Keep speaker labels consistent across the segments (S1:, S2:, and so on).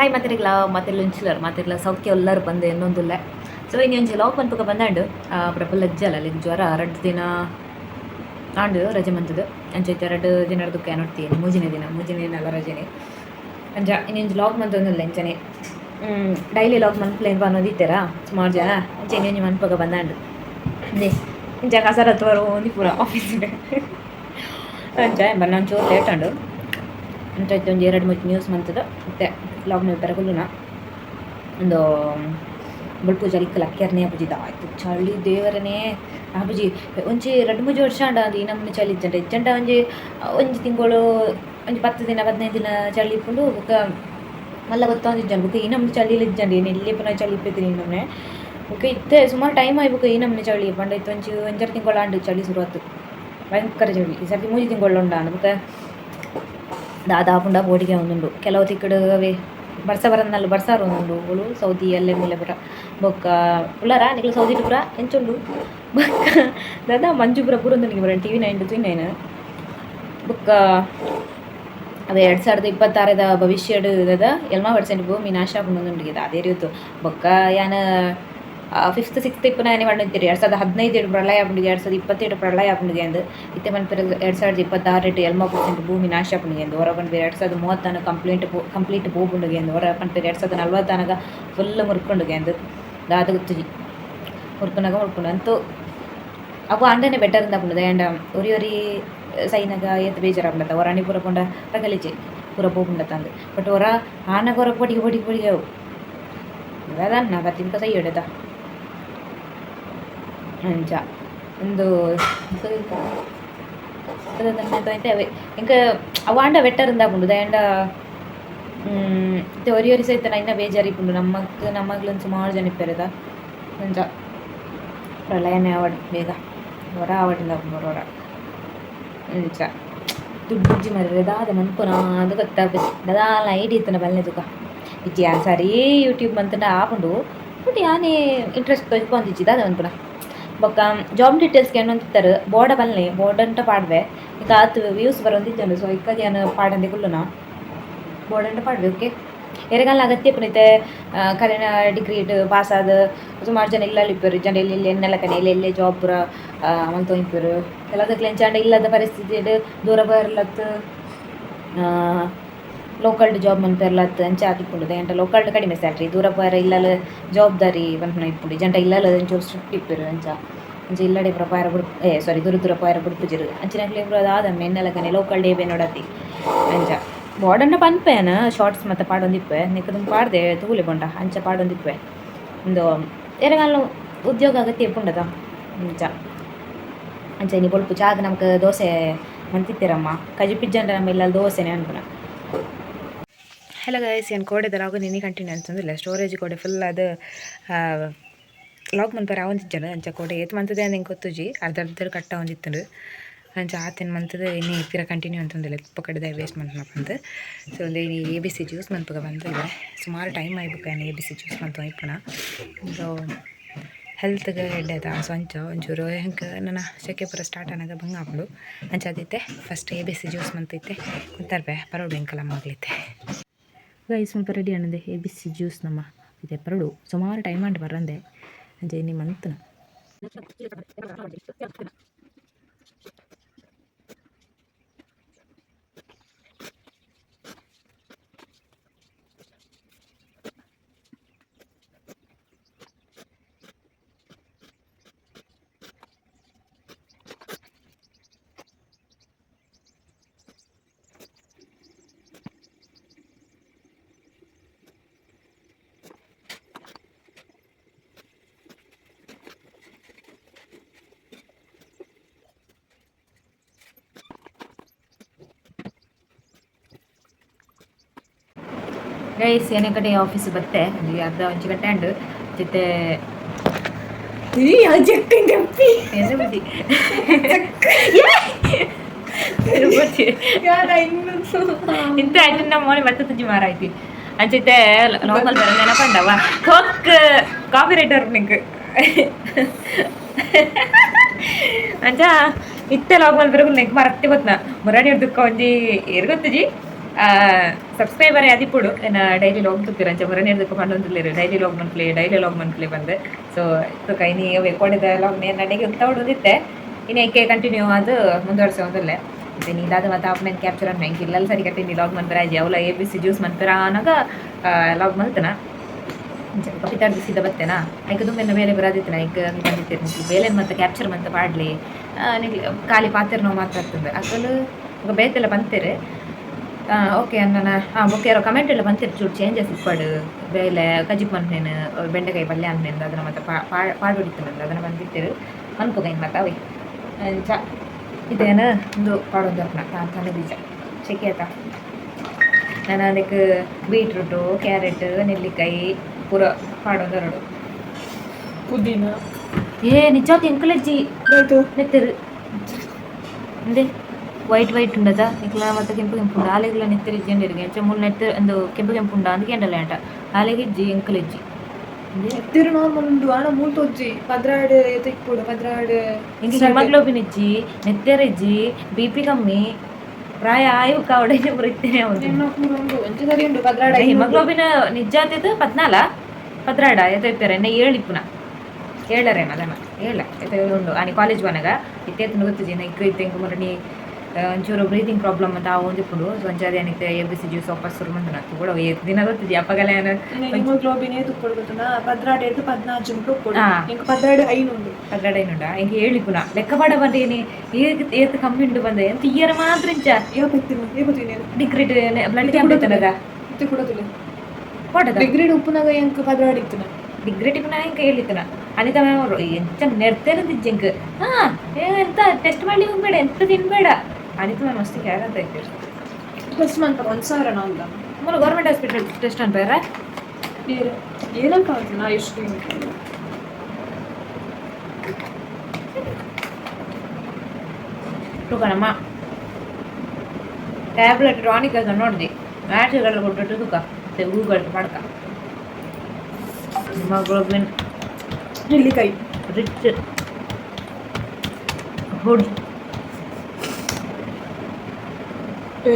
S1: Hi ಮಾತಿರಿಗ್ಲ ಮಾತಿರ್ಲ ಉಂಚಿಲರ್ ಮಾತಿರ್ಲ ಸೌಖ್ಯ ಎಲ್ಲರೂ ಬಂದು ಇನ್ನೊಂದಿಲ್ಲ ಸೊ ಇನ್ನು ಒಂಜಿ ಲಾಕ್ ಪನ್ಪುಗ ಬಂದಾಂಡು. ಪ್ರಬಲ ಅಜ್ಜಲ್ಲ ಅಲ್ಲಿ ಜ್ವರ, ಎರಡು ದಿನ ಆಂಡು ರಜೆ ಬಂದದ್ದು ಅಂಚೈತೆ ಎರಡು ದಿನ ದುಃಖ ನೋಡ್ತೀನಿ ಮೂಜಿನ ದಿನ ಮೂಜಿನ ದಿನ ಅಲ್ಲ ರಜೆನೆ. ಅಂಚ ಇನ್ನೊಂದು ಲಾಕ್ ಮಂತೊಂದಿಲ್ಲ ಇಂಚನೆ ಡೈಲಿ ಲಾಕ್ ಮನ್ಪ್ಲೇನ್ ಅನ್ನೋದಿತ್ತೀರಾ ಸುಮಾರು ಜನ ಅಂಚೆ ಇನ್ನೊಂದು ಮನ್ಪುಗ ಬಂದಾಂಡು. ಇಂಚ ಕಸರ ಹತ್ತುವರು ಒಂದು ಪೂರ ಆಫೀಸಿಗೆ ಅಂಚ, ಬನ್ನ, ಒಂಚೂರು ಲೇಟ್ ಅಂಡು ಅಂತ ಒಂದು ಎರಡು ಮೂರು ನ್ಯೂಸ್ ಮಂತದ. ಮತ್ತೆ ಮಲ್ಪರ ಕುಲ್ಲುನ ಒಂದು ಬುಡ್ಪು ಜಲಿಕ್ಕಲ ಅಕ್ಕೆರ್ನೇ ಅಪ್ಪುಜಿದ ಆಯ್ತು, ಚಳಿ ದೇವರನೇ ಅಪ್ಪುಜಿ ಒಂಜಿ ಎರಡು ಮೂಜಿ ವರ್ಷ ಅಂಡ ಅದು ಈ ನಮ್ಮನೆ ಚಳಿ ಇಜ್ಜಂಡ ಇಜ್ಜಂಡ ಒಂಜಿ ಒಂಜಿ ತಿಂಗಳು, ಒಂಜಿ ಪತ್ತು ದಿನ, ಹದಿನೈದು ದಿನ ಚಳಿ ಇಪ್ಪುಂಡು ಬುಕ್ಕ ಮಲ್ಲ ಗೊತ್ತೊಂದಿಜ್ಜಂಡು ಬುಕ್ಕ ಈ ನಮ್ಮನೆ ಚಳಿ ಇಜ್ಜಂಡು ಏನು ಎಲ್ಲಿ ಪುನಃ ಚಳಿ ಇಪ್ಪಿದ್ರಿ ಈ ನಮ್ಮನೆ ಬುಕ್ಕ ಇತ್ತೆ ಸುಮಾರು ಟೈಮ್ ಆಯ್ಬೇಕು ಈ ನಮ್ಮನೆ ಚಳಿ. ಪಂಡ ಇತ್ತು ಒಂಜಿ ಒಂಜರ ತಿಂಗಳು ಆಂಡು ಚಳಿ ಶುರುವಾತು. ಭಯಂಕರ ಚಳಿ. ಈ ಸರ್ತಿ ಮೂಜಿ ತಿಂಗಳು ಉಂಡ ಬುಕ್ಕ ದಾದಾಪುಂಡ ಬೋಡಿಗೆ ಒಂದುಂಡು ಕೆಲವು ತಿಕ್ಕಡು ಬರ್ಸ ಬರನ್ನಲ್ಲ ಬರ್ಸಾರು ಅವಳು ಸೌದಿ ಅಲ್ಲೇ ಮೂಲೆ ಬರ ಬೊಕ್ಕ. ಉಳ್ಳಾರ? ನಿಕ್ಲು ಸೌದಿ ಪುರ ಎಂಚುಂಡು ಬೊಕ್ಕ. ದಾದಾ ಮಂಜು ಪುರ ಪೂರ ಒಂದು ಬರ T V nine to nine. ಬೊಕ್ಕ. ಅದೇ ಎರಡು ಸಾವಿರದ ಇಪ್ಪತ್ತಾರದ ಭವಿಷ್ಯಡ್ ದಾದ. ಎಲ್ಮ ಪರ್ಸೆಂಟ್ ಭೂಮಿ ನಾಶ ಆಪುಂಡು ಅದೇ ರೀತಿ ಬೊಕ್ಕ ಯಾನ ಫಿಫ್ತ್ ಸಿಕ್ಸ್ತ್ ಇಪ್ಪನ ಏನೇ ಮಾಡಿರ್ತೀರಿ ಎರಡು ಸಾವಿರದ ಹದಿನೈದು ಎರಡು ಪ್ರಳಯ ಆಗ್ಬಿಟ್ಟಿದೆ ಎರಡು ಸಾವಿರದ ಇಪ್ಪತ್ತೆರಡು ಪ್ರಳಯ ಆಗ್ಬಿಟ್ಟಿದೆ ಅಂದು ಇತ್ತೆ ಮನ್ಪಿರ ಎರಡು ಸಾವಿರದ ಇಪ್ಪತ್ತಾರು ಎಲ್ಮ ಪರ್ಸೆಂಟ್ ಭೂಮಿ ನಾಶ ಆಗ್ಬಿಟ್ಟಿದೆ ಎಂದು ಹೊರ ಬಂದು ಎರಡು ಸಾವಿರದ ಮೂವತ್ತಾನ ಕಂಪ್ಲೀಟ್ ಕಂಪ್ಲೀಟ್ ಹೋಗ್ಬಿಟ್ಟಿಗೆ ಎಂದು ಹೊರ ಪಂಪಿರ ಎರಡು ಸಾವಿರದ ನಲ್ವತ್ತಾನಾಗ ಫುಲ್ ಮುರ್ಕೊಂಡುಗೆ ಎಂದು ದಾದ ಗೊತ್ತಿಜಿ ಮುರ್ಕೊಂಡಾಗ ಮುರ್ಕೊಂಡು ಅಂತೂ ಅವು ಅಂಡನೆ ಬೆಟರ್ ಅಂತ ಆಗ್ಬಿಡದೆ ಆ್ಯಂಡ್ ಒರಿ ಒರಿ ಸೈನಾಗ ಎತ್ತು ಬೇಜಾರಾಗ್ಬಿಡತ್ತ ಹೊರ ಅಣಿ ಪೂರ ಪುಂಡ ರಗಲಿಜೆ ಪೂರ ಹೋಗ್ಬಿಡತ್ತ ಅಂದು ಬಟ್ ಹೊರ ಆನಗ ಹೊರ ಪೊಡಿಗೆ ಪೊಡಿಗೆ ಪೊಡಿಗೆ ಅವು ಅದನ್ನ ಬತ್ತಿನ ಕೈ ಹಿಡದ ಅಂಚ ಒಂದು ಅವೆ ಇಂಕ ಅವಾಂಡ ಬೆಟ್ಟರ್ ಇಂದಾಪುಂಡು ದಯಂಡ ಮತ್ತೆ ಒರಿ ಒರಿ ಸಹಿತ ಇನ್ನ ಬೇಜಾರಿಪುಂಡು ನಮ್ಮಕ್ ನಮ್ಮಗ್ಲೊಂದು ಸುಮಾರು ಜನ ಇಪ್ಪೆರದ ಅಂಚ ಪ್ರಳಯನೇ ಆವಡ್ ಬೇಗ ಹೊರ ಆವಡಿಂದ ಹೊರ ಅಂಚ ದುಡ್ಡು ಮರ್ರೆ ದಾದ ಮನ್ಪುನ ಅದು ಗೊತ್ತಾಗ ದದಾಲ ಐಡಿ ಇತ್ತನ ಬಲ್ಲೆ ತುಕ ಇಜ್ಜಿ ಆ ಸಾರಿ ಯೂಟ್ಯೂಬ್ ಮಂತಂಡ ಆಪುಂಡು ಬಟ್ ಯಾನೇ ಇಂಟ್ರೆಸ್ಟ್ ತೊಜ್ಕೊಂದಿಜ್ಜಿ ದಾದ ಮನ್ಪುನ ಬೊಕ್ಕ ಜಾಬ್ ಡೀಟೇಲ್ಸ್ಗೆ ಏನು ಅಂತಿತ್ತಾರೆ ಬೋರ್ಡ ಬಲ್ಲೆ ಬೋರ್ಡ್ ಅಂತ ಪಾಡ್ವೆ. ಈಗ ಆತು ವ್ಯೂಸ್ ಬರೋದಿದ್ದಾನೆ ಸೊ ಇಕ್ಕದ ಏನು ಪಾಡಂದೆ ಕುಲ್ಲುನ ಬೋರ್ಡ್ ಅಂತ ಪಾಡ್ವೆ, ಓಕೆ? ಎರೆಗಾಲ ಅಗತ್ಯ ಪುನಿತೆ ಕರೆನ ಡಿಗ್ರಿ ಪಾಸ್ ಆದ ಸುಮಾರು ಜನ ಇಲ್ಲ ಇಪ್ಪರು, ಜನ ಇಲ್ಲಿ ಇಲ್ಲಿ ಎನ್ನೆಲ್ಲ ಕನೆ ಇಲ್ಲಿ ಎಲ್ಲೇ ಜಾಬ್ ಮಂತು ಇಪ್ಪರು. ಕೆಲದಕ್ಕೆ ಎಂಚಾಂಡ ಇಲ್ಲದ ಪರಿಸ್ಥಿತಿ ದೂರ ಬರಲತ್ತು. ಲೋಕಲ್ಡ್ ಜಾಬ್ ಮಂತ್ ಇರ್ಲತ್ ಅಂಚೆ ಆದಿಪ್ಪುಂಡು ಎಂಟ ಲೋಕಲ್ಡ್ ಕಡಿಮೆ ಸ್ಯಾಲ್ರಿ ದೂರ ಬರ ಇಲ್ಲಲ ಜವಾಬ್ದಾರಿ ಬಂದು ಇಪ್ಪುಂಡು ಜಂಟ ಇಲ್ಲಲ್ಲ ಒಂಚೂರು ಸ್ಟ್ರಿಕ್ಟ್ ಇಪ್ಪರು ಅಂಚ ಅಂಚೆ ಇಲ್ಲಡೆ ಪುರ ಪಾಯರ ಬುಡ್ ಏ ಸಾರಿ ದೂರ ದೂರ ಪಾಯರ ಬುಡ್ಪುಜಿರು ಅಂಚಿನಕ್ಲೆ ಇಬ್ಬರು ಅದಾದ ಮೆನ್ನೆಲ್ಲ ಕನೆ ಲೋಕಲ್ ಡೇ ಬೇ ನೋಡತ್ತಿ ಅಂಚ ಬಾರ್ಡನ್ನ ಪನ್ಪೇನ ಶಾರ್ಟ್ಸ್ ಮತ್ತು ಪಾಡೊಂದಿಪ್ಪೆ ನಿಕ್ಕದನ್ನು ಪಾಡ್ದೆ ತೂಲೆ ಬೊಂಡ ಅಂಚ ಪಾಡೊಂದಿಪ್ಪೆ ಒಂದು ಎರೆಗಾಲ ಉದ್ಯೋಗ ಅಗತ್ಯ ಇಪ್ಪುಂಡದ ಅಂಚ ಅಂಚ ನೀ ಬೊಳ್ಪು ಚಾದ ನಮ್ಗೆ ದೋಸೆ ಮಂತಿತ್ತೀರಮ್ಮ ಕಜಿ ಪಿಜ್ಜಂಡ ನಮ್ಮ ಇಲ್ಲ ದೋಸೆನೇ ಅನ್ಪುನ ಹಲೋ ಗೈಸ್ ಏನು ಕೋಡೆದರಾಗ ನಿನಿ ಕಂಟಿನ್ಯೂ ಅಂತಂದಿಲ್ಲ ಸ್ಟೋರೇಜ್ ಕೋಡೆ ಫುಲ್ ಅದು ಲಾಕ್ ಮಂತರ ಒಂದಿಜ್ಜನ ಅಂಚ ಕೋಡೆ ಏತ್ ಮಂತದೆ ಅಂತ ಗೊತ್ತುಜಿ ಅರ್ಧ ಅರ್ಧ ಕಟ್ಟ ಒಂದಿತ್ತು ಅಂಚ ಆತಿನ ಮಂತದ ಇನ್ನು ಇತ್ತಿರ ಕಂಟಿನ್ಯೂ ಅಂತಂದಿಲ್ಲ. ಉಪ್ಪ ಕಡೆದ ವೇಸ್ಟ್ ಮಂತ್ ಸೊ ಒಂದು ಎ ಬಿ ಸಿ ಜ್ಯೂಸ್ ಮನ್ಪಗ ಬಂದಿಲ್ಲ ಸುಮಾರು ಟೈಮ್ ಆಯ್ಬೇಕು ಏನು ಎ ಬಿ ಸಿ ಜ್ಯೂಸ್ ಮಂತ ಇಪ್ಪಣ ಸೊ ಹೆಲ್ತ್ಗೆ ಎಡ್ಡೆದ ಸೊ ಅಂಚ ಒಂಚೂರು ಹೆಂಗೆ ನನ್ನ ಸೆಕೆ ಪುರ ಸ್ಟಾರ್ಟ್ ಆನಾಗ ಬಂಗ ಹಾಕೊಂಡು ಅಂಚ ಅದಿತ್ತೆ first A B C juice ಮಂತೈತೆ ಕುಂತಾರ್ಬೆ ಪರೋಡ್ ಬೆಂಕಲ ಆಗ್ಲೈತೆ ಗೈಸ್ ಸ್ವಲ್ಪ ರೆಡಿ ಅನ್ನದೆ ಎ ಬಿ ಸಿ ಜ್ಯೂಸ್ ನಮ್ಮ ಇದೆ ಪರಡು. ಸುಮಾರು ಟೈಮ್ ಆಂಡ್ ಬರಂದೆ. ಅಂಜೆ ನಿಮ್ಮ ಗೈಸ್ ಏನೇ ಕಡೆ ಆಫೀಸ್ ಬತ್ತೆ ಒಂದು ಅರ್ಧ ಒಂಚು ಗಂಟೆ ಅಂಡು ಜೊತೆ ಇಂತ ಆಯ್ತು ನಮ್ಮ ಮನೆ ಮತ್ತೆ ತುಜಿ ಮಾರಾಯ್ತಿ ಅಂಚೈತೆ ನಾರ್ಮಲ್ ಬರ ನೆನಪಂಡವ ಕೊಕ್ ಕಾಫಿ ರೈಟರ್ ನಿಂಗೆ. ಅಂಚ ಇತ್ತೆ ಲಾಗ್ ಮಲ್ ಬರಗು ನೆಕ್ ಮರತ್ತೆ ಗೊತ್ತ? ಮುರಾಡಿ ಹಿಡ್ದಕ್ಕ ಒಂಜಿ ಏರ್ ಗೊತ್ತಜಿ ಸಬ್ಸ್ಕ್ರೈಬರ್ ಅದಿಪ್ಪುಡು ಏನ ಡೈಲಿ ಲಾಗ್ ತುತ್ತಿರಂಚ ಹೊರನೇ ಹಿಡಿದು ಪಂಡೊಂದಿಲ್ಲೇರು ಡೈಲಿ ಲಾಗ್ ಮನ್ಪ್ಲೆ ಡೈಲಿ ಲಾಗ್ ಮನ್ಪ್ಲೆ ಬಂದು. ಸೊ ಇದು ಕೈ ನೀ ರೆಕಾರ್ಡಿದ ಲಾಗ್ ನೇ ನಡೆಗೆ ಉತ್ತವಡುದಿತ್ತೆ ಇನ್ನು ಏಕೆ ಕಂಟಿನ್ಯೂ ಅದು ಮುಂದುವರ್ಸೋದಲ್ಲೇ ಮತ್ತೆ ನೀದಾದ ಮತ್ತೆ ಆಫ್ಲೈನ್ ಕ್ಯಾಪ್ಚರ್ ಅನ್ನ ಹೆಂಗೆ ಇಲ್ಲಲ್ಲಿ ಸರಿ ಕಟ್ಟಿ ನೀ ಲಾಗ್ ಮನ್ಪರ ಅವಲ ಎ ಬಿ ಸಿ ಜ್ಯೂಸ್ ಅನ್ನೋಗ ಲಾಗ್ ಮಲ್ತನ ಕಪಿತಾಡ್ ಬಿಸಿದ ಬತ್ತೇನಾ ಇನ್ನು ಮೇಲೆ ಬರೋದಿತ್ತು ಬರದಿತ್ತನ ಐಕ ಬಂದಿತ್ತೇನೆ ಬೇಲೆ ಮತ್ತೆ ಕ್ಯಾಪ್ಚರ್ ಮತ್ತೆ ಪಾಡ್ಲಿ? ಖಾಲಿ ಪಾತ್ರ ನಾವು ಮಾತಾಡ್ತದೆ ಅಕಲು ಈಗ ಬೇತೆಲ್ಲ ಬಂತೀರಿ. ಓಕೆ ಅನ್ನ ಹಾಂ ಓಕೆ ಯಾರೋ ಕಮೆಂಟ್ ಎಲ್ಲ ಬಂತಿರು ಚೂರು ಚೇಂಜಸ್ ಇಪ್ಪಾಡು ಬೇಲೆ ಕಜಿಪ್ ಮನ್ನೇನು ಬೆಂಡೆಕಾಯಿ ಪಲ್ಯ ಅನ್ನೇನು ಅದನ್ನು ಮತ್ತೆ ಪಾಡು ಹೊಡಿತಾನಲ್ಲ ಅದನ್ನು ಬಂದಿಟ್ಟಿರು ಅನ್ಕೋಗೈನ್ ಮತ್ತೆ ಅವಿ. ಚ ಇದೇನು? ಒಂದು ಪಾಡೊಂದು ಅರ್ಪಣ ತಾನೆ ಬೀಜ. ಚೆಕ್ಕೆ ಆಯ್ತಾ? ನಾನು ಅದಕ್ಕೆ ಬೀಟ್ರೂಟು ಕ್ಯಾರೆಟ್ ನೆಲ್ಲಿಕಾಯಿ ಪೂರ ಪಾಡೊಂದು ಎರಡು.
S2: ಪುದೀನ.
S1: ಏ ನಿಜವಾದ ಎಂಕಲಜ್ಜಿ ನೆತ್ತರು. ಅಂದೆ. White white ಉಂಡದ? ಇಕ್ಲ ಮತ್ತೆ ಕೆಂಪು ಕೆಂಪು ಆಲೆ ಇಕ್ಲ ನೆತ್ತರೆ ಇಜ್ಜಿ ಎಂಚ ಮುಲ್ ನೆತ್ತ ಒಂದು ಕೆಂಪು ಕೆಂಪು ಉಂಡ ಅಂದ್ ಕೆಂಡಲ ಎಂಟ ಆಲೆಗೆ ಇಜ್ಜಿ ಎಂಕಲ್ ಇಜ್ಜಿ.
S2: ಎತ್ತಿರು ನೋಮುಂಡು ಆಣ ಮೂಲ್ ತೋಜ್ಜಿ. ಪದ್ರಾಡ್ ಎತ್ತಿಕ್ಪುಡು ಪದ್ರಾಡ್
S1: ಇಂಗೆ ಹೆಮಗ್ಲೋಬಿನ್ ಇಜ್ಜಿ ನೆತ್ತೆರೆ ಇಜ್ಜಿ ಬಿ ಪಿ ಕಮ್ಮಿ ಪ್ರಾಯ ಆಯು ಕಾವಡೆನೆ ಬರುತ್ತೇನೆ ಹೌದು ಹಿಮಗ್ಲೋಬಿನ ನಿಜಾತಿದ ಪದ್ನಾಲ? ಪದ್ರಾಡ ಎತ್ತಿಪ್ಪರೆ ಎನ್ನ ಏಳಿಪ್ಪುನ ಏಳರೇನ ಅದನ್ನ ಏಳ ಎತ್ತ ಉಂಡು. ಆನೆ ಕಾಲೇಜ್ ಬನಗ ಇತ್ತೆ ಗೊತ್ತಿದ್ದೀನಿ ಇಕ್ಕ ಇತ್ತೆ ಮೊರನಿ ಒಂಚೂರು ಬ್ರೀತಿಂಗ್ ಪ್ರಾಬ್ಲಮ್ ಅಂತ ಅವು ಒಂದಿಪ್ಪುಡು ಸೊ ಒಂಚಾದ ಏನಿತ್ತೆ ಎ ಬಿ ಸಿ ಜ್ಯೂಸ್ ವಾಪಸ್ ಶುರು ಮಂತನ ಕೂಡ ದಿನ ಗೊತ್ತಿದ್ದಿ ಅಪ್ಪಗಲ ಏನು?
S2: ಹಿಮೋಗ್ಲೋಬಿನ್ ಏ ತುಪ್ಪಡು ಗೊತ್ತುನಾ ಪದ್ರಾಡ್ ಎದ್ದು ಉಪ್ಪುಡು
S1: ಆ.
S2: ಇಂಕ ಪದ್ರಾಡ್ ಐನು ಉಂಡು
S1: ಪದ್ರಾಡ ಏನುಂಡ ಇಂಕ ಏಳಿಪುನ ಲೆಕ್ಕ ಪಾಡ ಬಂದೇನಿ ಏತ್ ಏತ್ ಕಮ್ಮಿ ಉಂಡು ಬಂದೆ. ಎಂತ ಇಯರ್ ಮಾತ್ರ ಇಂಚ? ಡಿಗ್ರಿಟ್ ಬ್ಲಡ್ ಕ್ಯಾಂಪ್ ಇತ್ತನದ
S2: ಮತ್ತೆ ಕೊಡೋದಿಲ್ಲ.
S1: ಕೊಟ್ಟದ
S2: ಡಿಗ್ರಿಡ್ ಉಪ್ಪುನಾಗ ಎಂಕ ಪದ್ರಾಡ್ ಇತ್ತು
S1: ಡಿಗ್ರಿ ಟಿಫನ್ ಇಂಕ ಹೇಳಿತ್ತನ? ಅನಿತ ಮ್ಯಾಮ್ ಅವರು ಎಂತ ಇಂಕ ಹಾ ಏ ಎಂತ ಟೆಸ್ಟ್ ಮಾಡಿ ಹೋಗ್ಬೇಡ ಎಂತ ತಿನ್ಬೇಡ. ಅನಿತ ಮ್ಯಾಮ್ ಅಷ್ಟೇ ಕ್ಯಾರ್ ಅಂತ ಇತ್ತು
S2: ಪ್ಲಸ್ ಮಂತ ಒಂದ್ ಸಾವಿರ ನಾಲ್ಕ
S1: ಮೊನ್ನೆ ಗೌರ್ಮೆಂಟ್ ಹಾಸ್ಪಿಟಲ್ ಟೆಸ್ಟ್ ಅನ್ಬೇರ
S2: ಏನಂತ ಆಯ್ತು ನಾ ಎಷ್ಟು
S1: ತೂಕನಮ್ಮ ಟ್ಯಾಬ್ಲೆಟ್ ಟಾನಿಕ್ ಅಂತ ನೋಡಿದೆ ಮ್ಯಾಟ್ಸ್ಗಳೆಲ್ಲ ಕೊಟ್ಟಿಟ್ಟು ತೂಕ ಮತ್ತೆ ಹೂಗಳು ಪಡ್ಕ ಹಿಮೋಗ್ಲೋಬಿನ್
S2: ನೆಲ್ಲಿಕಾಯಿ
S1: ರಿಚ್ ಹುಡ್ ನೆ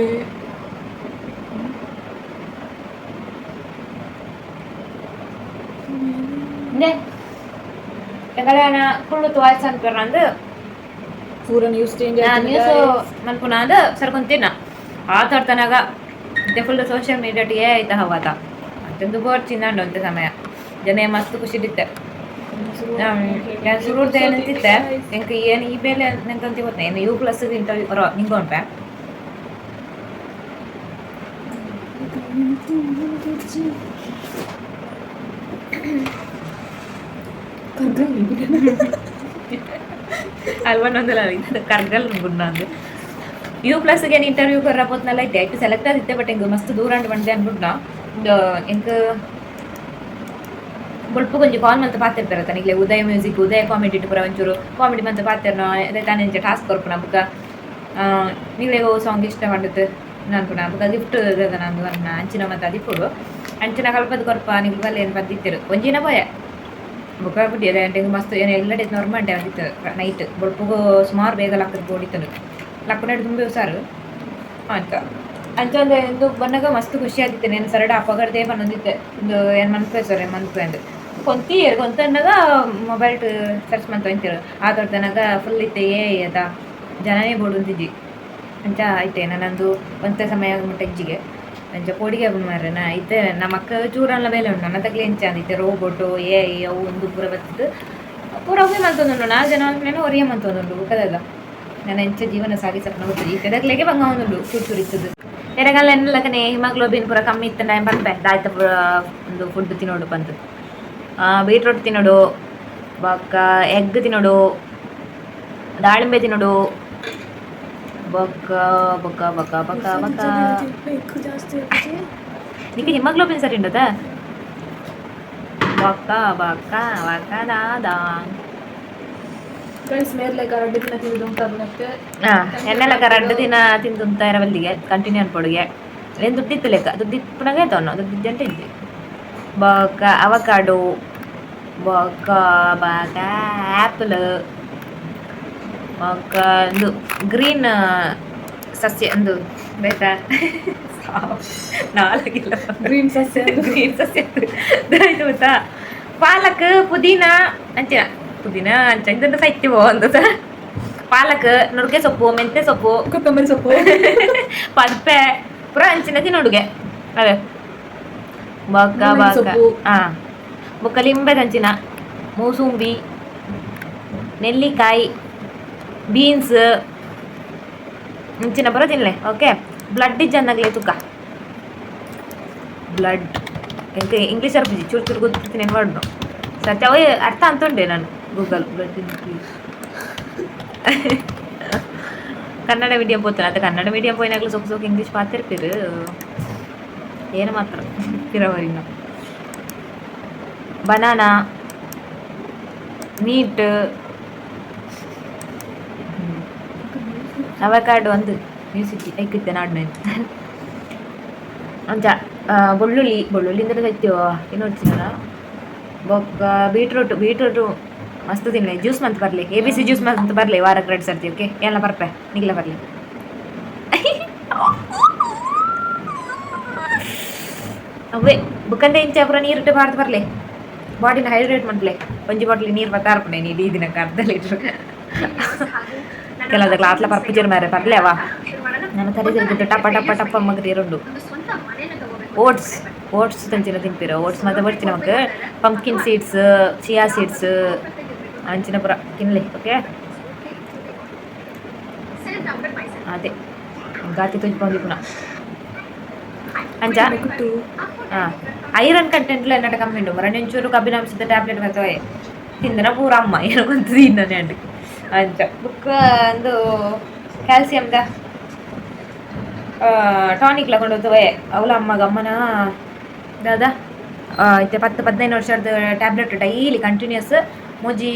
S1: ಎಗಳೆನ ಕುಳ್ಳು ತೋಯ್ಸ್ ಅನ್ಕರಂದು
S2: ಪೂರ ನ್ಯೂಸ್ ಚೇಂಜ್
S1: ನ್ಯೂಸ್ ಮನ್ಪುನಾದ ಸರ್ಕೊಂತಿನ ಆತಾಡ್ತನಾಗ ಮತ್ತೆ ಫುಲ್ ಸೋಷಿಯಲ್ ಮೀಡಿಯಾಟಿಗೆ ಆಯ್ತ ಹವಾತ ಅಂತಂದು ಬೋರ್ ಚಿನ್ನ ಅಂತ ಸಮಯ ಜನ ಮಸ್ತ್ ಖುಷಿಲಿತ್ತೆ ನಾನು ಶುರುಡ್ದೆ ಏನಂತಿತ್ತೆ ಏನ್ ಏನು ಈ ಬೇಲೆ ನಂಗಂತ ಗೊತ್ತ ಏನು ಯು ಪ್ಲಸ್ ಇಂಟರ್ವ್ಯೂ ಬರೋ ಅಲ್ವನ್ನೊಂದಲ್ಲ ಇದು ಕರ್ಗಲ್ ಗುನ್ನೊಂದು ಯು ಪ್ಲಸ್ಗೆ ಏನು ಇಂಟರ್ವ್ಯೂ ಕರ್ರಪೋತ್ನಲ್ಲ ಐತೆ ಐಟು ಸೆಲೆಕ್ಟ್ ಆದಿತ್ತೆ ಬಟ್ ಹಿಂಗೆ ಮಸ್ತ್ ದೂರ ಅಂಡ್ ಬಂದೆ ಅಂದ್ಬಿಟ್ಟು ಇಂಕ ಬೊಲ್ಪ ಕೊಂಚ ಕಾಲ್ ಮಂತ್ ಪಾತಿರ್ತಾರೆ ತನಿಗ್ಲೆ ಉದಯ ಮ್ಯೂಸಿಕ್ ಉದಯ ಕಾಮಿಡಿ ಪೂರ ಒಂಚೂರು ಕಾಮಿಡಿ ಮಂತ್ ಪಾತಿರ್ನ ಅದೇ ತಾನೇ ಇಂಚ ಟಾಸ್ಕ್ ಕೊರ್ಪುನ ಬುಕ್ಕ ನೀವೇ ಓ ಸಾಂಗ್ ಇಷ್ಟ ಮಾಡುತ್ತೆ ಅನ್ಪುನ ಬುಕ್ಕ ಗಿಫ್ಟ್ ನಂದು ಅನ್ನ ಅಂಚಿನ ಮತ್ತು ಅದಿಪ್ಪುಡು ಅಂಚಿನ ಕಲ್ಪದ ಕೊರಪ ನಿಗ್ಲು ಬಲ್ಲ ಏನು ಬಂದಿತ್ತಿರು? ಒಂಜಿನ ಭಯ ಬುಕ್ಕ ಬಿಟ್ಟು ಅದೇ ಗಂಟೆಗೆ ಮಸ್ತ್ ಏನು ಎಲ್ಲ ಡೇಸ್ ನಾರ್ಮಲ್ ಡೇ ಬಂದಿತ್ತು ನೈಟ್ ಬೊಳ್ಪುಗು ಸುಮಾರು ಬೇಗ ಲಕ್ಕದ ಬೋಡಿತ್ತನು ಲಕ್ಕನಡೆ ತುಂಬ ಸಾರು ಅಂತ ಅಂಚೊಂದು ಎಂದು ಬಂದಾಗ ಮಸ್ತ್ ಖುಷಿ ಆಗಿತ್ತು నేను ಸರಡ ಅಪ್ಪಗಡ್ದೇ ಬಂದಿದ್ದೆ ಒಂದು ಏನು ಮನ್ಪೆ ಸರ್ ಮನ್ಪೆ ಅಂದ್ರೆ ಕೊಂತಿ ಕೊಂತನ್ನಾಗ ಮೊಬೈಲ್ ಸರ್ಚ್ ಮಂತ ಅಂತೀರು ಆ ಫುಲ್ ಇತ್ತೆ ಏ ಅದ. ಜನನೇ ಬೋಡು ಅಂತಿದ್ದಿ ಅಂಚ ಐತೆ. ನನ್ನೊಂದು ಒಂತ ಸಮಯ ಮುಟ್ಟಜ್ಜಿಗೆ ಅಂಚ ಪೋಡಿಗೆ ಮಾರ್ರೆ ನಾ ಐತೆ. ನಮ್ಮ ಅಕ್ಕ ಚೂರಲ್ಲ ಬೇಲೆ ಉಂಟು. ನನ್ನ ತಗ್ಲಿ ಎಂಚ ಅಂದಿತ್ತೆ ರೋಬೋಟು ಏ ಅವು ಒಂದು ಪೂರ ಬತ್ತಿದ್ದು ಪೂರ ಅವೇ ಮಂತೊಂದುಂಡು ನಾ ಜನ ನಾನು ಒರಿಯ ಮಂತೊಂದುಂಡು ಬುಕ್ಕದಾಗ ನನ್ನ ಎಂಚ ಜೀವನ ಸಾಗಿಸಕ್ಕೆ ಹೋಗ್ತದೆ ಈ ಕದಗ್ಲೇಗೆ ಬಂಗ ಒಂದುಂಡು ಚೂಚೂರಿತ್ತದು ಎರಗಲ್ಲ ಎನ್ನಲಕನೆ ಹಿಮಾಗ್ಲೋಬಿನ್ ಪೂರ ಕಮ್ಮಿ ಇತ್ತು. ನಾನು ದಾಯ್ತ ಪೂರ ಒಂದು ಫುಡ್ ತಿನ್ನೋಡು ಬಂತು. ಬೀಟ್ರೂಟ್ ತಿನ್ನೋಡು, ಬಕ್ಕ ಎಗ್ ತಿನ್ನೋಡು, ದಾಳಿಂಬೆ ತಿನ್ನೋಡು ಬಕ ಬಕ ಬಕ ಬಕ ಬಕ ನಿಮಗೆ
S2: ಹಿಮಗ್ಲೋಬಿನ್ ಸರಿ ಉಂಟದಾ? ಬಕ ಬಕ ಬಕ ದಾದಾ
S1: ಎಣ್ಣೆಲ್ಲ ಕರಡ್ ದಿನ ತಿಂದುಂತಾ ಇರವಲ್ಲಿಗೆ ಕಂಟಿನ್ಯೂ ಅನ್ಪೊಡುಗೆ ಏನು ದುಡ್ಡಿತ್ತು ಲೆಕ್ಕ? ದುಡ್ಡಿಪ್ಪನಾಗೆ ಆಯ್ತು ದುಡ್ಡು ಅಂತ ಇದ್ದೆ. ಬಕ ಅವಕಾಡೋ ಬಕ ಬಕ ಆ್ಯಪಲ್ ಬೊಕ್ಕ ಒಂದು ಗ್ರೀನ್ ಸಸ್ಯ ಒಂದು ಬೇತಾ ನಾಲ್ಕಿಲ್ಲ.
S2: ಗ್ರೀನ್ ಸಸ್ಯ
S1: ಗ್ರೀನ್ ಸಸ್ಯ ಆಯ್ತು ಗೊತ್ತಾ? ಪಾಲಕ್ ಪುದೀನ ಅಂಚಿನ ಪುದೀನ ಅಂಚ ಇದನ್ನು ಸೈತ್ಯವೋ ಅಂತ ಪಾಲಕ್ ನುಗ್ಗೆ ಸೊಪ್ಪು ಮೆಂತ್ಯ ಸೊಪ್ಪು.
S2: ಕೊತ್ತಂಬರಿ ಸೊಪ್ಪು.
S1: ಪಲ್ಪೆ ಪುರ ಅಂಚಿನ ತಿನ್ನೋಡುಗೆ ಅದೇ. ಬೊಕ್ಕ ಬಕ್ಕ. ಹಾಂ ಬೊಕ್ಕ ಲಿಂಬೆ ದಂಚಿನ ಮೂಸುಂಬಿ. ನೆಲ್ಲಿಕಾಯಿ. ಬೀನ್ಸ್ ಮುಂಚಿನ ಬರೋ ತಿನ್ನಲೆ ಓಕೆ ಬ್ಲಡ್ ಇಜ್ಜನ್ನಾಗಲಿ ತುಕ್ಕ ಬ್ಲಡ್ ಎಂತ ಇಂಗ್ಲೀಷ್ ಅರ್ಪಿ ಚೂರು ಚೂರು ಗೊತ್ತಿರ್ತೀನಿ ಏನು ಮಾಡ್ನು ಸತ್ಯ ಅವೇ ಅರ್ಥ ಅಂತೊಂಡೆ ನಾನು ಗೂಗಲ್ ಬ್ಲಡ್ ಕನ್ನಡ ಮೀಡಿಯಂ ಪೋತಾನೆ ಅದು ಕನ್ನಡ ಮೀಡಿಯಂ ಪೋಯಿನಾಗಲೂ ಸೊಕ್ಕ ಸೊಕ್ಕ ಇಂಗ್ಲೀಷ್ ಪಾತಿರ್ತೀರು ಏನು ಮಾತ್ರ ಇರೋವರಿನ ಬನಾನಾ ನೀಟ್ அவகாடு வந்து மியூசிக் ஐக்கிட்ட நாடுனேன் ಅಂಚ ಬೆಳ್ಳುಳ್ಳಿ ಬೆಳ್ಳುಳ್ಳಿಯಿಂದ ಸತ್ಯೋ ಏನು ಹಚ್ಚಿದಾರ ಬೊಕ್ಕ ಬೀಟ್ರೂಟ್ ಬೀಟ್ರೂಟು ಮಸ್ತ್ ತಿನ್ಲೆ ಜ್ಯೂಸ್ ಮಂತ್ ಬರಲಿ ಎ ಬಿ ಸಿ ಜ್ಯೂಸ್ ಮಂತ್ ಬರಲಿ ವಾರಕ್ಕೆ ರೆಡ್ ಸರ್ತಿ ಓಕೆ ಎಲ್ಲ ಬರ್ಪೆ? ನಿಗ್ಲ ಬರಲಿ. ಅವೇ ಬುಕ್ಕಂದೆ ಇಂಚೆ ನೀರು ಇಟ್ಟು ಬಾರ್ದು ಬರಲಿ. ಬಾಡಿನ ಹೈಡ್ರೇಟ್ ಮಾಡ್ಲೆ ಒಂಜಿ ಬಾಟ್ಲಿ ನೀರು ಬರ್ತಾ ಇರ್ಪಣೆ ನೀಡಿ ದಿನಕ್ಕೆ ಅರ್ಧ ಲೀಟ್ರ್ ಕೆಲದ ಕ್ಲಾತ್ಲ ಪರ್ಪುಜರ್ ಮಾರೆ ಬರ್ಲೆ ಅವ ನಾನು ಕರೀದಿರ್ಬಿಟ್ಟು ಟಪ ಟಪ ಟಪ ಮಗರಿ ಎರಡು ಓಟ್ಸ್ ಓಟ್ಸ್ ತಂಚಿನ ತಿಂಪಿರ ಓಟ್ಸ್ ಮತ್ತೆ ಬರ್ತೀನಿ ನಮಗೆ ಪಂಪ್ಕಿನ್ ಸೀಡ್ಸ್ ಚಿಯಾ ಸೀಡ್ಸ್ ಅಂಚಿನ ಪುರ ತಿನ್ಲಿ ಓಕೆ ಅದೇ ಗಾತಿ ತುಂಬಿಕೊಂಡು ಪುನಃ ಅಂಚ
S2: ಕುಟ್ಟು
S1: ಹಾಂ ಐರನ್ ಕಂಟೆಂಟ್ಲ ಎನ್ನಟ ಕಮ್ಮಿ ಉಂಟು ಮರ ನೆಂಚೂರು ಕಬ್ಬಿನಾಂಶದ ಟ್ಯಾಬ್ಲೆಟ್ ಬರ್ತವೆ ತಿಂದನ ಪೂರ ಅಮ್ಮ ಏನಕ್ಕೊಂತ ತಿನ್ನನೆ ಅಂಡು ಬುಕ್ ಒಂದು ಕ್ಯಾಲ್ಸಿಯಮ್ದ ಟಾನಿಕ್ ಲಗೊಂಡು ಹೋಗ್ತವೆ ಅವಳ ಅಮ್ಮ ಗಮ್ಮನ. ದಾದ ಐತೆ ಪತ್ತು ಪದಿನೈದು ವರ್ಷದ ಟ್ಯಾಬ್ಲೆಟ್ ಡೈಲಿ ಕಂಟಿನ್ಯೂಸ್ ಮುಜಿ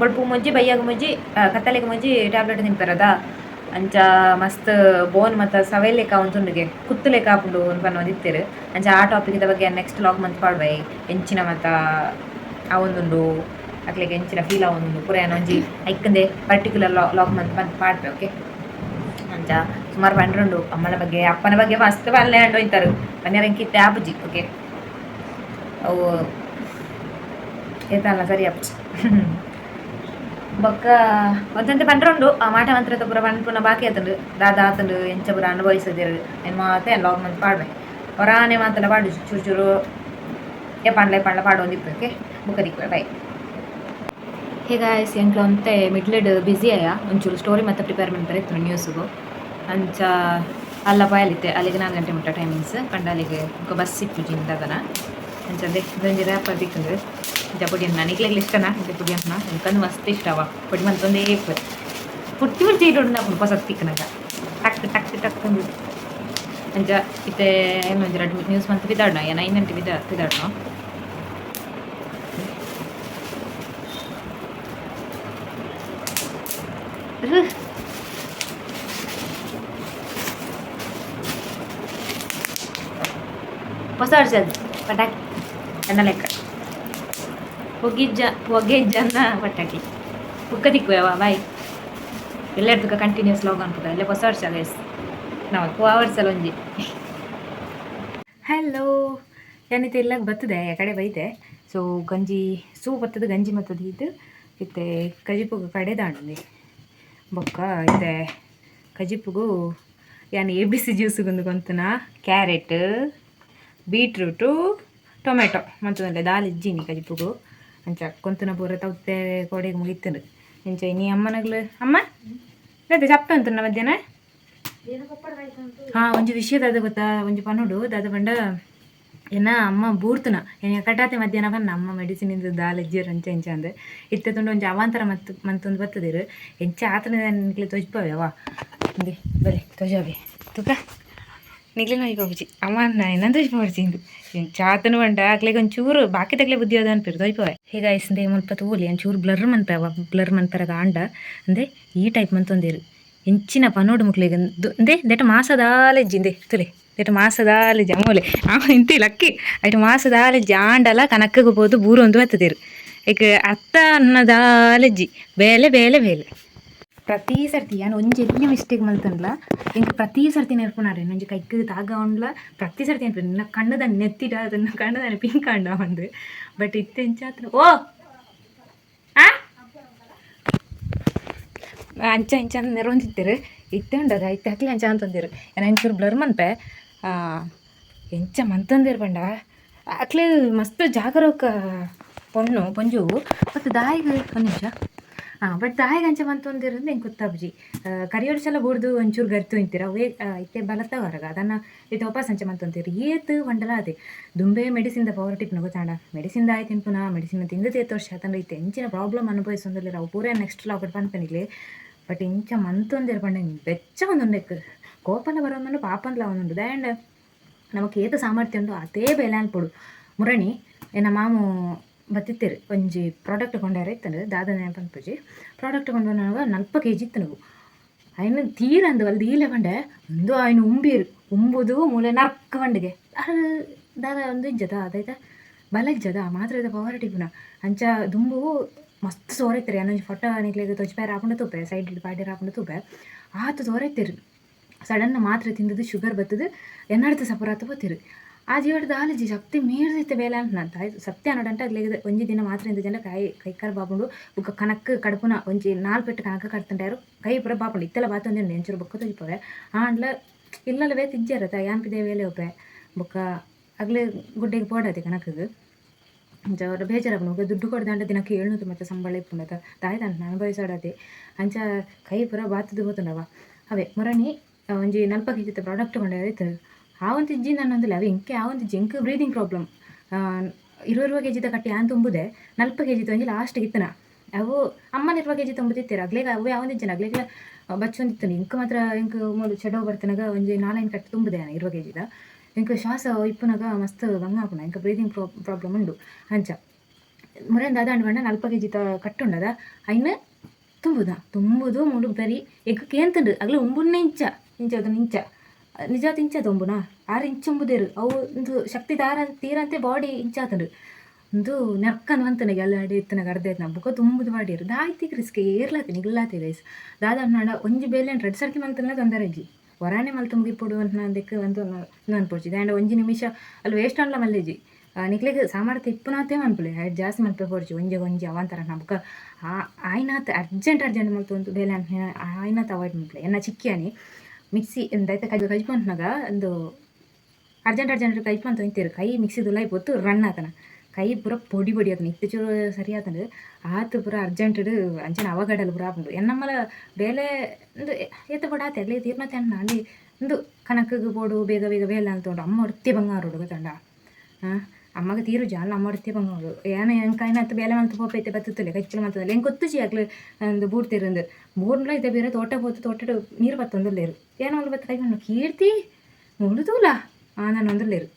S1: ಬೊಳ್ಪು ಮುಜ್ಜಿ, ಬೈಯಾಗ ಮುಜ್ಜಿ ಕತ್ತಲೆಗೆ ಮುಜ್ಜಿ ಟ್ಯಾಬ್ಲೆಟ್ ತಿಂತಾರದ? ಅಂಚ ಮಸ್ತ್ ಬೋನ್ ಮತ್ತು ಸವೆ ಲೆಕ್ಕ ಒಂದುಂಡಿಗೆ ಕುತ್ತು ಲೆಕ್ಕ ಹಾಕೊಂಡು ಒಂದಿತ್ತೇರು ಅಂಚ ಆ ಟಾಪಿಕ್ದ ಬಗ್ಗೆ ನೆಕ್ಸ್ಟ್ ಲಾಗ್ ಮಂತ್ ಪಾಡ್ಬೈ. ಎಂಚಿನ ಮತ್ತು ಆ ಒಂದುಂಡು ಅಕ್ಲೆಗೆ ಎಂಚಿನ ಫೀಲ್ ಆ ಒಂದು ಪುರ ಒಂಜಿ ಐಕ್ಕಂದೆ ಪರ್ಟಿಕ್ಯುಲರ್ ಲಾಗ್ ಮಂತ್ ಬಂದು ಪಾಡ್ವೆ ಓಕೆ ಅಂಚ ಸುಮಾರು ಪಂಡ್ರುಂಡು ಅಮ್ಮನ ಬಗ್ಗೆ ಅಪ್ಪನ ಬಗ್ಗೆ ಮಸ್ತ್ ಬಲ್ಲೆ ಹಂಡು ಹೋಯ್ತಾರು ಬನ್ಯಾರ ಕಿತ್ತೆ ಆಪುಜಿ ಓಕೆ ಅವು ಏತಲ್ಲ ಸರಿ ಆಪುಜಿ ಬೊಕ್ಕ ಒಂದಂತೆ ಪಂಡ್ರುಂಡು ಆ ಮಾಟ ಮಂತ್ರದ ಪೂರ ಪಂಡ್ಪುನ ಬಾಕಿ ಆತಂಡು ದಾದ ಆತಂಡು ಎಂಚ ಪೂರ ಅನುಭವಿಸದಿರು ಏನು ಮಾತೆ ಲಾಗ್ ಮಂತ್ ಪಾಡ್ವೆ ಹೊರಾನೆ ಮಾತಲ್ಲ ಪಾಡು ಚೂರು ಚೂರು ಏ ಪಂಡ್ಲೆ ಪಂಡ್ಲ ಪಾಡು ಒಂದಿತ್ತು ಓಕೆ ಬುಕ್ಕ ಬೈ ಈಗ ಎಂಕ್ಲ ಮಿಡ್ಲ್ ಮಿಡ್ಲೆಡ್ ಬ್ಯುಸಿ ಆಯ ಒಂಚೂರು ಸ್ಟೋರಿ ಮತ್ತು ಪ್ರಿಪೇರ್ಮೆಂಟ್ ಬರೀತು ನ್ಯೂಸ್ಗೂ ಅಂಚ ಅಲ್ಲ ಬಾಯಲಿತ್ತೆ ಅಲ್ಲಿಗೆ ನಾಲ್ಕು ಗಂಟೆ ಮುಟ್ಟ ಟೈಮಿಂಗ್ಸ್ ಪಂಡ ಅಲ್ಲಿಗೆ ಬಸ್ ಸಿಕ್ಕು ಜಿಂದಾಗನ ಅಂಚ ಇದೊಂದು ರ್ಯಾಪ್ ದಿಕ್ಕಂದ್ರೆ ಇಂಚ ಪುಡಿ ಅನ್ನ. ನಿಕ್ಲೆಗ್ಲಿ ಇಷ್ಟನ? ಇಂಥ ಪುಡಿ ಅನ್ನ. ಎಂಕಂದು ಮಸ್ತ್ ಇಷ್ಟ ಅವ. ಪುಡಿ ಮಂತೊಂದೇ ಪುಟ್ಟಿ ಪುಟ್ಟಿ ಇಟ್ಟು ನಾವು ಹೊಸ ತಿಕ್ಕನಾಗ ಟಕ್ ಟಕ್ ಟಕ್ ಅಂಚ ಇತ್ತೆ ಏನು ಎರಡು ನ್ಯೂಸ್ ಮಂತ್ ಬಿದ್ದಾಡೋಣ ಏನ, ಇನ್ನಂಟಿ ಬಿದ್ದ ಬಿದ್ದಾಡ್ನ? ಹೊಸ ವರ್ಷ ಅದು, ಪಟಾಕಿ ಎನ್ನ ಲೆಕ್ಕ. ಹೊಗೆ ಹೊಗೆಜ್ಜನ್ನ ಪಟಾಕಿ. ಉಕ್ಕ ತಿಕ್ಕುವ ಬಾಯ್. ಎಲ್ಲರದಕ್ಕ ಕಂಟಿನ್ಯೂಸ್ ಲಾಗ್ ಅನ್ಕೋತ ಅಲ್ಲೇ ಹೊಸ ವರ್ಷ ಗೈಸ್ ನಾವು ಅವರ್ಸ್ ಅಲ್ಲ ಒಂಜಿ. ಹಲೋ ಏನಿತ್ತು ಇಲ್ಲಾಗ ಬರ್ತದೆ, ಆ ಕಡೆ ಬೈತೆ ಸೊ ಗಂಜಿ ಸೂ ಬರ್ತದೆ, ಗಂಜಿ ಮತ್ತದು ಇದು. ಇತ್ತೆ ಕಜಿಪುಗ ಕಡೆ ದಾಂಡಿ ಬೊಕ್ಕ ಇದೆ. ಕಜಿಪ್ಪಿಗೂ ಯಾನು ಎ ಬಿ ಸಿ ಜ್ಯೂಸಿಗೊಂದು ಗೊಂತುನ ಕ್ಯಾರೆಟ್ ಬೀಟ್ರೂಟು ಟೊಮೆಟೊ ಮಂತಂದ್ರೆ ದಾಲ್ ಇಜ್ಜಿನಿ ಕಜಿಪುಗು. ಅಂಚ ಕೊಂತನ ಪೂರ ತೌತೆ ಕೊಡೆಗೆ ಮುಗಿತಂಡು. ಇಂಚ ನೀ ಅಮ್ಮನಗ್ಲು ಅಮ್ಮ? ಅದೇ ಚಪ್ಪ ಅಂತ ಮಧ್ಯಾಹ್ನ? ಹಾ ಒಂಜಿ ವಿಷಯ ಅದು ಗೊತ್ತಾ ಒಂಜಿ ಪನ್ನುಡು ದಾದ ಪಂಡ ಏನ, ಅಮ್ಮ ಬೂರ್ತನ. ಏನ, ಕಟಾತೆ ಮಧ್ಯಾಹ್ನ ನಮ್ಮ ಮೆಡಿಸಿನ್ ಇಂದ ದಾಲ್ ಇಜ್ಜಿರ್ ಅಂಚ ಇಂಚ ಅಂದೆ. ಇತ್ತೆ ತುಂಡು ಒಂಜಿ ಅವಾಂತರ ಮತ್, ಮಂತೊಂದು ಬರ್ತದಿರು ಎಂಚ ಆತನ ನಿಕ್ಲೆ ತೊಜ್ಪವೆ ಅವ ಹಿಂದೆ ಬರೀ, ತೊಜಾವೆ. ತುಕ. ನಿಗ್ಲಿ ನೋಯ್ ಬಾಬುಜಿ ಅಮ್ಮ ನಾನು ಇಂದು. ಎಂಚ ಆತನು ಬಂಡ ಆಗ್ಲಿಗೆ ಒಂಚೂರು ಬಾಕಿ ತಗ್ಲೆ ಬುದ್ಧಿ ಅದ ಅನ್ಪಿರು ತೊಯ್ಪವೆ ಹೀಗ ಐಸಂದೆ ಮುಲ್ಪ ತೂಲಿ ಒಂಚೂರು ಬ್ಲರ್ ಮಂತವ ಬ್ಲರ್ ಮಂತರ ಆಂಡ ಅಂದೆ ಈ ಟೈಪ್ ಮಂತೊಂದಿರು ಇಂಚಿನ ಪನೋಡು ಮುಕ್ಲಿಗೆ ಅಂದೆ ದೆಟ ಮಾಸದಾಲೆಜ್ಜಿಂದೆ ತುಲೆ. ದೆಟ ಮಾಸದಾಲಿ ಜಮೋಲೆ ಅವ ಇಂತಿ ಲಕ್ಕಿ. ಐಟು ಮಾಸದಾಲಿ ಜಾಂಡಲ ಕನಕ್ಕಗೆ ಹೋದು ಬೂರೊಂದು ಹತ್ತದಿರು ಈಗ ಅತ್ತ ಅನ್ನದಾಲೆಜ್ಜಿ ಬೇಲೆ ಬೇಲೆ ಬೇಲೆ. ಪ್ರತಿ ಸರ್ತಿ ನಾನು ಒಂಜಿ ಎಲ್ಲಿ ಮಿಸ್ಟೇಕ್ ಮಲ್ತನ್ಲ ಇಂಕ ಪ್ರತಿ ಸರ್ತಿ ನೆನಪುನಾರೆ ನಂಜಿ ಕೈಕ್ ತಾಗ ಪ್ರತಿ ಸರ್ತಿ ನೆನಪು ನಿನ್ನ ಕಣ್ಣದ ನೆತ್ತಿಟ ಅದನ್ನ ಕಣ್ಣದ ಪಿಂಕ್ ಕಂಡ ಒಂದು. ಬಟ್ ಇತ್ತೆಂಚಾತ್ರ ಓ! ಅಂಚ, ಇಂಚ ನೆರವಂತಿತ್ತೇರು. ಇತ್ತೆ ಉಂಡದ? ಇತ್ತೆ ಹಾಕ್ಲಿ ಅಂಚ ಅಂತಂದಿರು ಏನ ಇಂಚೂರು ಬ್ಲರ್ ಮನ್ಪೆ? ಎಂಚ ಮಂತಂದಿರ್ ಬಂಡ. ಅಕ್ಲೆ ಮಸ್ತ್ ಜಾಗರೂಕ ಪೊಣ್ಣು, ಪೊಂಜು. ಮತ್ತು ದಾಯಿಗೆ ಒಂದು ನಿಮಿಷ. ಹಾಂ ಬಟ್ ದಾಯಿಗೆ ಅಂಚ ಮಂತೊಂದಿರೋದು ಹೆಂಗೆ ಗೊತ್ತಾಬ್ಜಿ ಕರಿಯೋಡು ಸಲ ಬೂಡ್ದು ಒಂಚೂರು ಗರ್ತು ಇಂತೀರ. ಅವೇ ಇತ್ತೆ ಬಲತ್ತ ಹೊರಗ. ಅದನ್ನು ಇದು ವಾಪಸ್ ಅಂಚ ಮಂತೊಂತೀರಿ ಏತ್ ಒಂಡಲ ಅದೇ. ದುಂಬೆ ಮೆಡಿಸಿನ್ದ ಪವರ್ ಟಿಪ್ ಗೊತ್ತಾಂಡ ಮೆಡಿಸಿನ್ ಆಯ್ತು ತಿನ್ಪುನ, ಮೆಡಿಸಿನ್ ತಿಂದು ತೇತ್ ವರ್ಷ ಆತಂದ್ರೆ ಇತ್ತೆ ಪ್ರಾಬ್ಲಮ್ ಅನುಭವಿಸೊಂದಿಲ್ಲ. ಅವು ಪೂರ ನೆಕ್ಸ್ಟ್ ಲಾಕೆಟ್ ಬಂದ್ಪನಿಲಿ ಬಟ್ ಇಂಚ ಮಂತೊಂದಿರ ಪಂಡ ಬೆಚ್ಚ ಒಂದೊಂದಕ್ಕೆ ಕೋಪಲ ಬರೋದನ್ನು ಪಾಪಂದ್ಲ ಒಂದೊಂದು ದ್ಯಾಂಡ್ ನಮಗೆ ಏತ ಸಾಮರ್ಥ್ಯ ಉಂಡು ಅದೇ ಬೆಲೆ ಅನ್ಪೊಡು ಮುರಣಿ ಏನ ಮಾಮು ಬತ್ತಿತ್ತೇರು, ಒಂಜಿ ಪ್ರಾಡಕ್ಟ್ ಕೊಂಡ್ಯಾರ ಇತ್ತಂದ್ರೆ, ದಾದ ನೆನಪನ್ಪುಜಿ ಪ್ರಾಡಕ್ಟ್ ಕೊಂಡು ನಲ್ಪ ಕೆ ಜಿ ಇತ್ತು ನಾವು ಅಯ್ನ ತೀರ ಅಂದು ಅಲ್ಲಿ ದೀಲೆ ಬಂಡೆ ಒಂದು ಆಯ್ನ ಉಂಬೀರು, ಉಂಬುದು ಮೂಲೆ ನರ್ಕ ಬಂಡಿಗೆ. ದಾದ ಒಂದು ಇಜ್ಜದ ಅದೈತ ಬಲ ಇಜ್ಜದ ಮಾತ್ರ ಇದ ಪವರ್ ಟಿಪ್ನ ಅಂಚ ದುಂಬು ಮಸ್ತ್ ಸೋರೈತಿರಿ ಅನ್ನೊಂಜಿ ಫೋಟೋ ನಿಕ್ಲಿಗೆ ತೊಜ್ಪಾಯರ್ ಹಾಕೊಂಡು ತೂಪೆ ಸೈಡ್ ಪಾಡಿ ಹಾಕೊಂಡು ತೂಪೆ. ಆತು ಸೋರೈತಿರಿ ಸಡನ್ ಮಾತ್ರೆ ತಿಂದದ್ದು ಶುಗರ್ ಬತ್ತದು ಎನ್ನಡ್ದು ಸಪರಾತು ಬತ್ತಿರು ಆ ಜೀವದ ಆಲಜಿ ಶಕ್ತಿ ಮೀರ್ದೈತೆ ಬೇಲೆ ಅಂತ ಆಯ್ತು. ಸತ್ಯ ನೋಡಂಟ ಅಗ್ಲಿಗೆ ಒಂಜಿ ದಿನ ಮಾತ್ರ ಇಂದ ಜನ ಕೈ ಕೈಕಾಲು ಬಾಪುಂಡು ಬುಕ್ಕ ಕನಕ್ ಕಡುಪುನ ಒಂಜಿ ನಾಲ್ ಪೆಟ್ಟು ಕನಕ ಕಡ್ತಂಟಾರು ಕೈ ಪುರ ಬಾಪುಂಡು ಇತ್ತೆಲ್ಲ ಬಾತೊಂದಿನ ನೆಂಚರು ಬುಕ್ಕ ತೊಜಿಪವೆ ಆಂಡ್ಲ ಇಲ್ಲಲ್ಲವೇ ಯಾನ್ ಪಿದೆ ವೇಲೆ ಒಪ್ಪೆ ಬುಕ್ಕ ಅಗ್ಲೇ ಗುಡ್ಡೆಗೆ ಪೋಡತಿ ಕನಕಗೆ. ಅವ್ರ ಬೇಜಾರಾಗ ದುಡ್ಡು ಕೊಡ್ದಂಡ ದಿನಕ್ಕೆ ಏಳ್ನೂರು ಮತ್ತೆ ಸಂಬಳ ಇಪ್ಪುಂಡತ. ತಾಯ್ದಂತ ಅನುಭವಿಸಾಡತಿ. ಅಂಚ ಕೈ ಪುರ ಬಾತದು ಹೋತನವ ಅವೇ, ಮುರಣಿ ಒಂಜಿ ನಲ್ಪ ಕೆಜಿ ತ ಪ್ರಾಡಕ್ಟ್ ಕೊಂಡಾಯ್ತು ಆ ಒಂದು ಇಜ್ಜಿ ನಾನು ಅಂದಿಲ್ಲ ಅವು ಎಂಕೆ ಆ ಒಂದು ಬ್ರೀದಿಂಗ್ ಪ್ರಾಬ್ಲಮ್ ಇರುವ ಇರುವ ಕೆಜಿದ ಕಟ್ಟಿ ಆನ್ ತುಂಬುದೆ ನಲ್ಪ ಕೆಜಿತ ಒಂಜಿ ಲಾಸ್ಟ್ ಇತ್ತನ. ಅವು ಅಮ್ಮನ ಇರುವ ಕೆಜಿ ತುಂಬುತ್ತಿತ್ತೀರ ಅಗ್ಲೇಗ ಅವು ಯಾವೊಂದು ಇಜ್ಜನ ಅಗ್ಲೇಗ ಬಚ್ಚೊಂದಿತ್ತು ಇಂಕ ಮಾತ್ರ, ಇಂಕ ಮೂಲು ಚಡೋ ಬರ್ತನಾಗ ಒಂಜಿ ನಾಲೈನ್ ಕಟ್ಟಿ ತುಂಬುದೆ ಇರುವ ಕೆಜಿದ ಇಂಕ ಶ್ವಾಸ ಇಪ್ಪುನಾಗ ಮಸ್ತ್ ಭಂಗ ಹಾಪುನ ಇಂಕ ಬ್ರೀದಿಂಗ್ ಪ್ರಾಬ್ಲಮ್ ಉಂಡು. ಅಂಚ. ಮುರೇಂದ ಅದಾಂಡ್ ಬಂಡ ನಲ್ಪ ಕೆಜಿ ತ ಕಟ್ಟುಂಡದ ಅಯ್ನ ತುಂಬುದ. ತುಂಬುದು, ಮುಳುಗ್ ಬರಿ ಎಗ್ ಕೇಂತಂಡು ಅಗ್ಲ ಉಂಬುನ್ನೆ ಇಂಚ. ಇಂಚ ಇಂಚ ನಿಜ ಇಂಚ ತೊಂಬುನ ಆರು ಇಂಚ ಉಂಬುದೇರು ಅವು ಒಂದು ಶಕ್ತಿ ದಾರ ತೀರಂತೆ ಬಾಡಿ ಇಂಚಾತಂಡು ಒಂದು ನೆರ್ಕನ್ ಅಂತನಿಗೆ ಎಲ್ಲ ಅಡಿ ಇತ್ತನ ಗರ್ದೈತೆ ನಾ ಬುಕ್ಕ ತುಂಬುದು ಮಾಡಿರು ದಾಯ್ತಿಗೆ ರಿಸ್ಕ್ ಏರ್ಲಾತಿ, ನಿಗ್ಲಾತಿ ಗೈಸ್ ದಾದ ನಾಡ ಒಂಜಿ ಬೇಲೆ ರೆಡ್ ಸರ್ತಿ ಮಲ್ತನ ತೊಂದರೆ ಇಜ್ಜಿ. ಹೊರಾನೆ ಮಲ್ ತುಂಬಿಪ್ಪುಡು ಅಂತ ನಂದಕ್ಕೆ ಒಂದು ಅನ್ಪೊಡ್ಚಿದೆ ಆ್ಯಂಡ್ ಒಂಜಿ ನಿಮಿಷ ಅಲ್ಲಿ ವೇಸ್ಟ್ ಅನ್ಲ ಮಲ್ಲೆಜಿ ನಿಕ್ಲಿಗೆ ಸಾಮರ್ಥ್ಯ ಇಪ್ಪನಾತೆ ಮನ್ಪುಲೆ. ಎರಡು ಜಾಸ್ತಿ ಮಲ್ಪೆ ಹೊಡ್ಚಿ ಒಂಜಿ ಒಂಜಿ ಅವಂತರ ನಮ್ಗೆ ಆಯ್ನಾತ್, ಅರ್ಜೆಂಟ್ ಅರ್ಜೆಂಟ್ ಮಲ್ತು ಒಂದು ಬೇಲೆ ಅಂತ ಆಯ್ನಾತ್ ಅವಾಯ್ಡ್ ಮಲ್ಪಲೆ ಎನ್ನ ಚಿಕ್ಕಿಯಾನಿ. ಮಿಕ್ಸಿ ಎಂದೈತೆ ಕೈ ಕೈಪಂತನಾಗ ಒಂದು ಅರ್ಜೆಂಟ್ ಅರ್ಜೆಂಟ್ ಕೈಪಂತ ಇಂತೀರು ಕೈ ಮಿಕ್ಸಿದು ಲೈಫ್ ಹೊತ್ತು ರನ್ ಆತನ. ಕೈ ಪೂರ ಪೊಡಿ ಪೊಡಿ ಆತನ. ಇತ್ತು ಚೂರು ಸರಿ ಆತಂಡು ಆತು ಪೂರ ಅರ್ಜೆಂಟ್ ಅಂಚನ ಅವಗಡಲು ಪೂರ ಆಪುಂಡು ಎನ್ನಮ್ಮಲ ಬೇಲೆ ಒಂದು ಎತ್ತ ಪಡ ಆತೆ ಅಗ್ಲಿ ತೀರ್ನತೆ ಅನ್ನ ಅಲ್ಲಿ. ಒಂದು ಕನಕಗೆ ಬೋಡು ಬೇಗ ಬೇಗ ಬೇಲ ಅಂತೊಂಡು ಅಮ್ಮ ಹೊಡ್ತಿ ಬಂಗಾರು ತಂಡ. ಹಾಂ? ಅಮ್ಮಗೆ ತೀರು ಜಾಲ ಅಮ್ಮ ಹೊಡ್ತಿ ಬಂಗಾರು ಏನ ಎಂಕಾಯ್ನತ್ತು ಬೇಲೆ ಮಂತು ಪೋಪೈತೆ ಬತ್ತುತ್ತಲೆ, ಕಚ್ಚಲು ಮಂತದಲ್ಲಿ ಹೆಂಗೆ ಗೊತ್ತು ಅಗ್ಲು ಒಂದು ಬೂಡ್ತಿರಂದು ಬೂರ್ಲ ಇದೆ ಬೇರೆ ತೋಟ ಹೋತು ತೋಟ ನೀರು ಬತ್ತೊಂದಲ್ಲೇರು ಏನೋ ಒಂದು ಬತ್ತ ಕೈ ಕೀರ್ತಿ ಮುಳುದೂಲ ಆ, ನಾನು ಒಂದಲ್ಲೇರು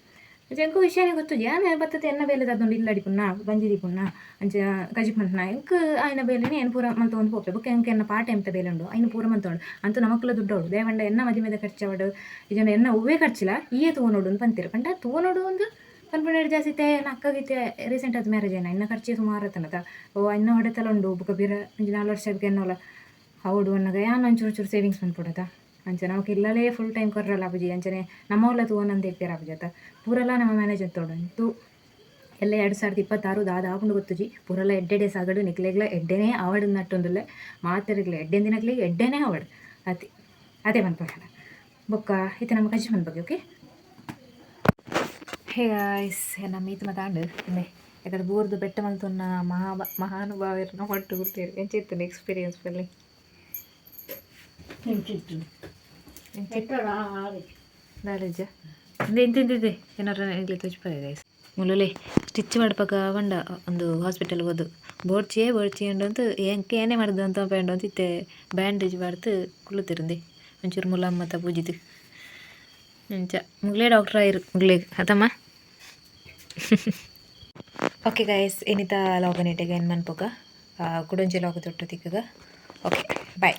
S1: ಜಂಕು ವಿಷಯನೇ ಗೊತ್ತು ಏನ ಬತ್ತತೆ ಎನ್ನ ಬೇಲೆ ಅದೊಂದು ಇಲ್ಲಡಿ ಪುಣ್ಣ ಗಂಜಿದಿ ಪುಣ್ಣ. ಅಂಚ ಗಜಿ ಪಂಟ್ನ ಎಂಕ್ ಆಯ್ನ ಬೇಲೆನೆ ಏನು ಪೂರ ಮಂತ ಒಂದು ಪೋಪೆ. ಬುಕ್ಕ ಎಂಕ ಎನ್ನ ಪಾಟ ಎಂತ ಬೇಲೆ ಉಂಡು. ಐನು ಪೂರ ಮಂತೋಡು ಅಂತೂ ನಮಕ್ಕಲ್ಲ ಉಂಡು ದೇವಂಡ ಎನ್ನ ಮದಿ ಮೇಲೆ ಖರ್ಚವಡು ಇದನ್ನ ಎನ್ನ ಹೂವೇ ಖರ್ಚಿಲ್ಲ. ಈಯೇ ತಗೊಂಡೋಡು ಅಂತ ಪಂತೀರ ಪಂಡ ತಗೊಂಡೋಡು ಒಂದು ಪನ್ಪುಂಡು ಜಾಸ್ತಿ ಅಕ್ಕಗಿತ್ತೆ ರೀಸೆಂಟ್ ಆದ ಮ್ಯಾರೇಜ್ ಏನ? ಇನ್ನ ಖರ್ಚು ಸುಮಾರು ಆತನದ ಓ, ಇನ್ನ ಹೊಡೆತಲ್ಲ ಉಂಡು. ಬುಕ್ಕ ಬೀರ ನಾಲ್ಕು ವರ್ಷ ಅನ್ನೋಲ್ಲ ಹೌದು ಅನ್ನಗ ಯಾನ್ ಒಂಚೂರು ಚೂರು ಸೇವಿಂಗ್ಸ್ ಬಂದ್ಬಿಡದ? ಅಂಚೆ ನಾವು ಇಲ್ಲಲೇ ಫುಲ್ ಟೈಮ್ ಕೊರಲ್ಲ ಅಬುಜಿ ಅಂಚನೆ ನಮ್ಮವಲ್ಲ ಇರ್ತೀರ ಇಪ್ಪೇರ ಅಬುಜತ ಪೂರಲ್ಲ ನಮ್ಮ ಮ್ಯಾನೇಜ್ ತೊಡಂತು ಎಲ್ಲ ಎರಡು ಸಾವಿರದ ಇಪ್ಪತ್ತಾರು ದಾದ ಆಪುಂಡು ಗೊತ್ತುಜಿ ಪೂರಲ್ಲ ಎಡ್ಡೆಡೆ ಸಾಗಡು, ನಿಕ್ಲೆಗ್ಲ ಎಡ್ಡೆನೇ ಆವಡ್ ನಟ್ಟೊಂದುಲ್ಲೆ ಮಾತರಿಗ್ಲೆ ಎಡ್ಡೆನ್ ದಿನಗ್ಲಿ ಎಡ್ಡೆನೇ ಆವಡ್. ಅತಿ ಅದೇ ಬಂದ್ಪಡ ಬೊಕ್ಕ ಇತ್ತೆ ನಮ್ಮ ಕಜ್ಜಿ ಬಗ್ಗೆ ಓಕೆ ಹೇ ಗಾಯ್ಸ್ నా ಈತ ಮಾತಾಂಡು ఇక్కడ బూర్దు ಬೋರ್ದು ಬೆಟ್ಟ ಮಲ್ತೊನ್ನ ಮಹಾ ಮಹಾನುಭಾವರನ್ನ ಹೊಟ್ಟು ಗುರ್ತೇವೆ ಎಂಚಿತ್ತು ಎಕ್ಸ್ಪೀರಿಯನ್ಸ್ ಬಲ್ಲಿ ನಾಲೆಜ್ಜ ಎಂತಿಂದಿದೆ ಏನಾರ ಇಲ್ಲಿ ತೋಚ್ಪಾಯ ಗೈಸ್ ಮುಲುಲೆ ಸ್ಟಿಚ್ ಮಾಡ್ಪಕ ಬಂಡ ಒಂದು ಹಾಸ್ಪಿಟಲ್ ಹೋದು. ಬೋಡ್ಚಿಯೇ ಬೋಡ್ಚಿ ಅಂತ ಎಂಕೆ ಏನೇ ಮಾಡಿದ್ದು ಅಂತ ಬ್ಯಾಂಡ್ ಅಂತ ಇತ್ತೆ. ಬ್ಯಾಂಡೇಜ್ ಮಾಡ್ತು ಕುಳಿತಿರಂದಿ ಒಂಚೂರು ಮುಲಾಮ್ ತ ಪೂಜಿತು. ಮುಂಚ ಮುಗ್ಲೇ ಡಾಕ್ಟ್ರ್ ಆಯಿರು ಮುಗ್ಲೇ ಅದಮ್ಮ ಓಕೆ ಗೈಸ್ ಏನಿತ ಇಟ್ಟಿಗೆ ಏನು ಮನ್ಪೋಗ ಕುಡಂಜಿ ಲಾಗ ತೊಟ್ಟು ತಿಕ್ಕಗ ಓಕೆ ಬಾಯ್